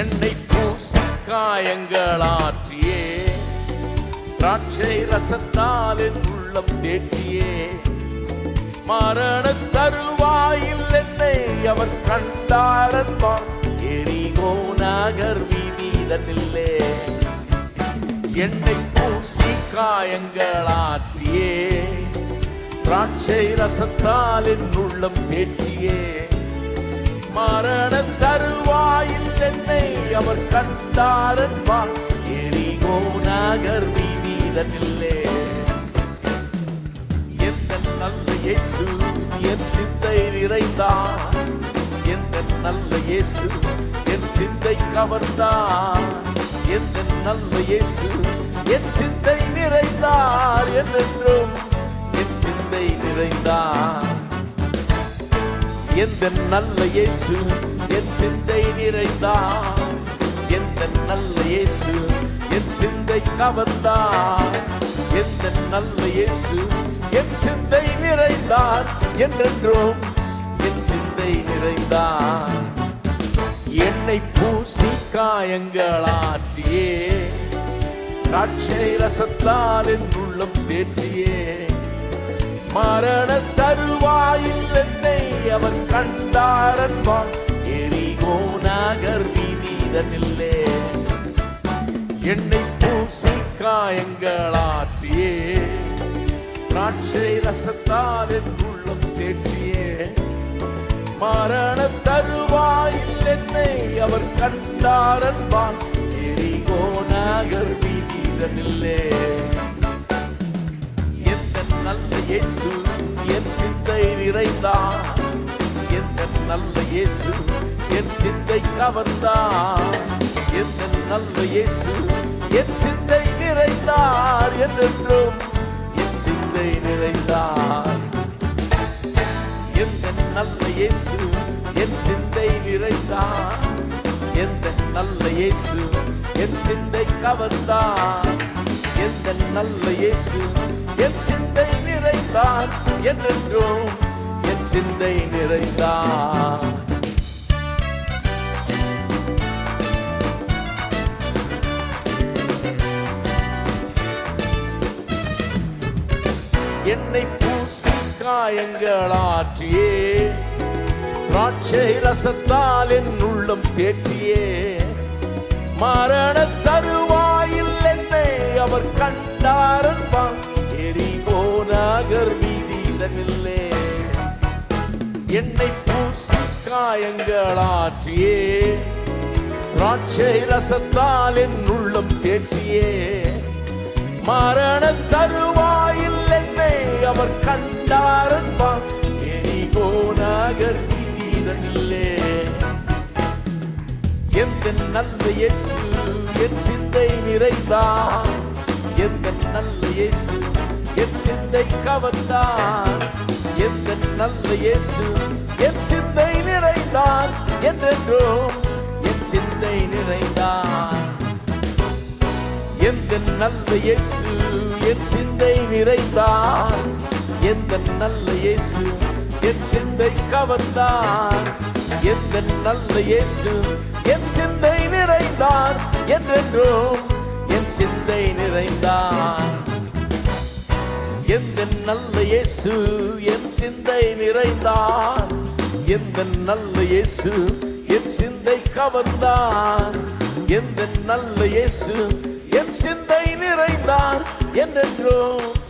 என்னை பூசி காயங்களாற்றியே திராட்சை ரசத்தால் என் உள்ளம் தேற்றியே. மரண தருவாயில் என்னை அவர் கண்டாரன்பார் எரிகோ நகர் வீதிதனில்லே. என்னை பூசி காயங்களாற்றியே திராட்சை ரசத்தால் என் உள்ளம் தேற்றியே. அவர் கண்டார் என்பார் எரிகோ நகர் வீதிதனில்லே எந்த நல்ல இயேசு என் சிந்தை நிறைந்தார் எந்த நல்ல இயேசு என் சிந்தை கவர்ந்தார் எந்த நல்ல இயேசு என் சிந்தை நிறைந்தார் என்றென்றும் என் சிந்தை நிறைந்தார் எந்த நல்ல இயேசு என் சிந்தை நிறைந்தார் நல்ல இயேசு என் சிந்தை கவர்ந்தார். எந்த நல்ல இயேசு என் சிந்தை நிறைந்தார் என்றென்றும் என் சிந்தை நிறைந்தார். என்னை பூசி காயங்களாற்றியே காட்சை ரசத்தால் என் உள்ளம் தேற்றியே. மரண தருவாயில் என்னை அவர் கண்டாரன்பான் எரிகோ நகர் வீதிதனில்லே என்னை பூசி காயங்களாற்றியே. திராட்சை ரசத்தால் என் உள்ளம் தேற்றியே. மரண தருவாயில் என்னை அவர் கண்டாரன்பான் எரிகோ நகர் வீதிதனில்லே எந்த நல்ல இயேசு என் சிந்தை நிறைந்தான். எந்த நல்ல இயேசு என் சிந்தை கவர்ந்தார். எந்த நல்ல இயேசு என் சிந்தை நிறைந்தார் என்றென்றும் என் சிந்தை நிறைந்தார். எந்த நல்ல இயேசு என் சிந்தை நிறைந்தார். எந்த நல்ல இயேசு என் சிந்தை கவர்ந்தார். எந்த நல்ல இயேசு என் சிந்தை நிறைந்தார் என்றென்றும் என் சிந்தை நிறைந்தார். என்னை பூசி காயங்களாற்றியே திராட்சை ரசத்தால் என் உள்ளம் தேற்றியே. மரண தருவாயில் என்னை அவர் கண்டாரன்பான் எரிகோ நகர் வீதிதனில்லே என்னை பூசி காயங்களாற்றியே திராட்சை ரசத்தால் என் உள்ளம் தேற்றியே. மரண தருவாய் அவர் கண்டாரன்பான் எரிகோ நகர் வீதிதனில்லே எந்த நல்ல இயேசு என் சிந்தை நிறைந்தார் எந்த நல்ல இயேசு என் சிந்தை கவர்ந்தார் எந்த நல்ல இயேசு என் சிந்தை நிறைந்தார் என்றென்றோ என் சிந்தை நிறைந்தார் எந்த நல்ல இயேசு என் சிந்தை நிறைந்தார் எந்த நல்ல இயேசு என் சிந்தை கவர்ந்தார்? எந்த நல்ல இயேசு என் சிந்தை நிறைந்தார்? என்றென்றும் என் சிந்தை நிறைந்தார். எந்த நல்ல இயேசு என் சிந்தை நிறைந்தார்? எந்த நல்ல இயேசு என் சிந்தை கவர்ந்தார்? எந்த நல்ல இயேசு என் சிந்தை நிறைந்தார்? என்றென்றும்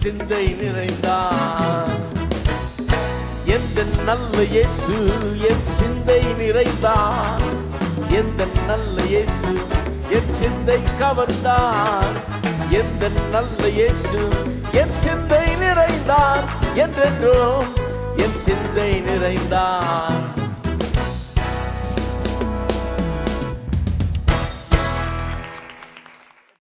சிந்தை நிறைந்தான். எந்த நல்ல இயேசு என் சிந்தை நிறைந்தான். எந்த நல்ல இயேசு என் சிந்தை கவர்ந்தான். எந்த நல்ல இயேசு என் சிந்தை நிறைந்தான் என்றென்றும் என் சிந்தை நிறைந்தான்.